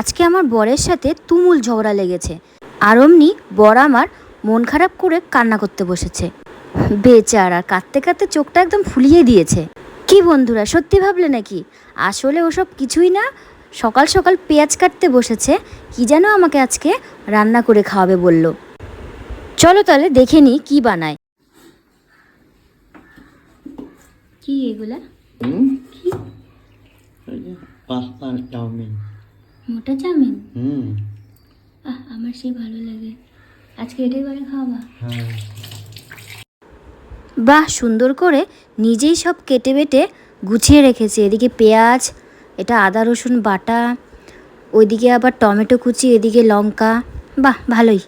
আজকে আমার বরের সাথে তুমুল ঝগড়া লেগেছে। আর অমনি বর আমার মন খারাপ করে কান্না করতে বসেছে। বেচারা কাঁদতে কাঁদতে চোখটা একদম ফুলিয়ে দিয়েছে। কি বন্ধুরা সত্যি ভাবলে নাকি? আসলে ওসব কিছুই না সকাল সকাল পেঁয়াজ কাটতে বসেছে কি যেন আমাকে আজকে রান্না করে খাওয়াবে বলল। চলো তাহলে দেখে নিই কী বানায়। কি এগুলা? যে পাস্তা আর চাউমিন। মোটা চাউমিন? হুম। আহ আমার সেই ভালো লাগে। আজকে এটাই করে খাওয়াবা? হ্যাঁ। বাহ সুন্দর করে নিজেই সব কেটে বেটে গুছিয়ে রেখেছে। এদিকে পেঁয়াজ এটা আদা রসুন বাটা ওইদিকে আবার টমেটো কুচি এদিকে লঙ্কা। বাহ ভালোই।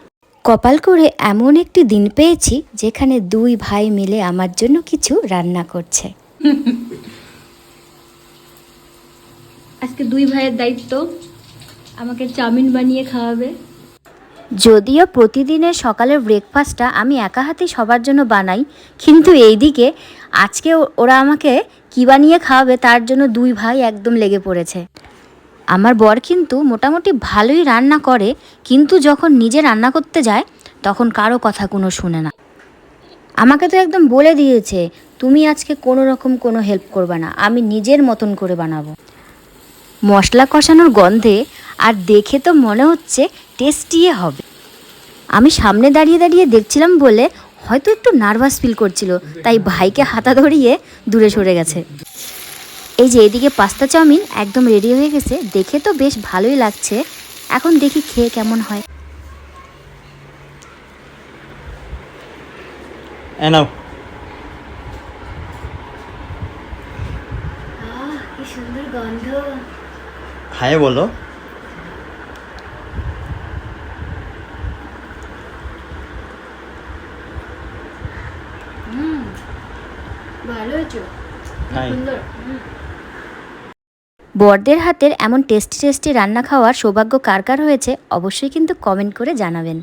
কপাল করে এমন একটি দিন পেয়েছি যেখানে দুই ভাই মিলে আমার জন্য কিছু রান্না করছে। আজকে দুই ভাইয়ের দায়িত্ব। আমাকে চাউমিন বানিয়ে খাওয়াবে। যদিও প্রতিদিনের সকালের ব্রেকফাস্টটা আমি একা হাতে সবার জন্য বানাই, কিন্তু এইদিকে আজকে ওরা আমাকে কী বানিয়ে খাওয়াবে তার জন্য দুই ভাই একদম লেগে পড়েছে। আমার বর কিন্তু মোটামুটি ভালোই রান্না করে, কিন্তু যখন নিজে রান্না করতে যায়, তখন কারও কথা কোনো শুনে না। আমাকে তো একদম বলে দিয়েছে, তুমি আজকে কোনো রকম কোনো হেল্প করবে না, আমি নিজের মতন করে বানাবো। মশলা কষানোর গন্ধে আর দেখে তো মনে হচ্ছে টেস্টিয়ে হবে। আমি সামনে দাঁড়িয়ে দাঁড়িয়ে দেখছিলাম বলে হয়তো একটু নার্ভাস ফিল করছিল তাই ভাইকে হাতা ধরিয়ে দূরে সরে গেছে। এই যে এদিকে পাস্তা চাউমিন একদম রেডি হয়ে গেছে দেখে তো বেশ ভালোই লাগছে। এখন দেখি খেয়ে কেমন হয়। নাও। হাই বলো। ভালো হয়েছে হাই বরদের হাতের এমন টেস্টি টেস্টি রান্না খাওয়ার সৌভাগ্য কার কার হয়েছে অবশ্যই কিন্তু কমেন্ট করে জানাবেন।